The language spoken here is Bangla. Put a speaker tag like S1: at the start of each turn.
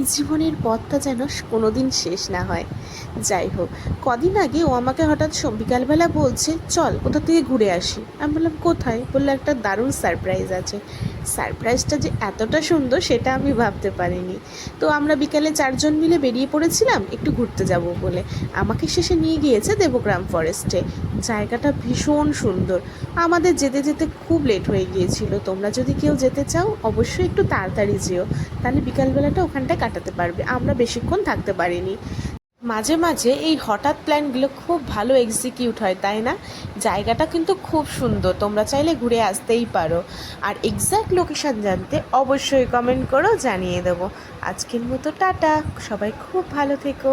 S1: এই জীবনের পথটা যেন কোনোদিন শেষ না হয়। যাই হোক, কদিন আগে ও আমাকে হঠাৎ বিকালবেলা বলছে, চল, কোথা থেকে ঘুরে আসি? আমি বললাম, কোথায়? বলল, একটা দারুণ সারপ্রাইজ আছে। সারপ্রাইজটা যে এতটা সুন্দর সেটা আমি ভাবতে পারিনি। তো আমরা বিকালে চারজন মিলে বেরিয়ে পড়েছিলাম, একটু ঘুরতে যাব বলে। আমাকে শেষে নিয়ে গিয়েছে দেবগ্রাম ফরেস্টে জায়গাটা ভীষণ সুন্দর। আমাদের যেতে যেতে খুব লেট হয়ে গিয়েছিল। তোমরা যদি কেউ যেতে চাও, অবশ্যই একটু তাড়াতাড়ি যেও। তাহলে বিকালবেলাটা ওখানটা ওখানটায় কাটাতে পারবে। আমরা বেশিক্ষণ থাকতে পারিনি। মাঝে মাঝে এই হঠাৎ প্ল্যানগুলো খুব ভালো এক্সিকিউট হয়, তাই না? জায়গাটা কিন্তু খুব সুন্দর। তোমরা চাইলে ঘুরে আসতেই পারো। আর এক্স্যাক্ট লোকেশান জানতে অবশ্যই কমেন্ট করো, জানিয়ে দেবো। আজকের মতো টাটা। সবাই খুব ভালো থেকো।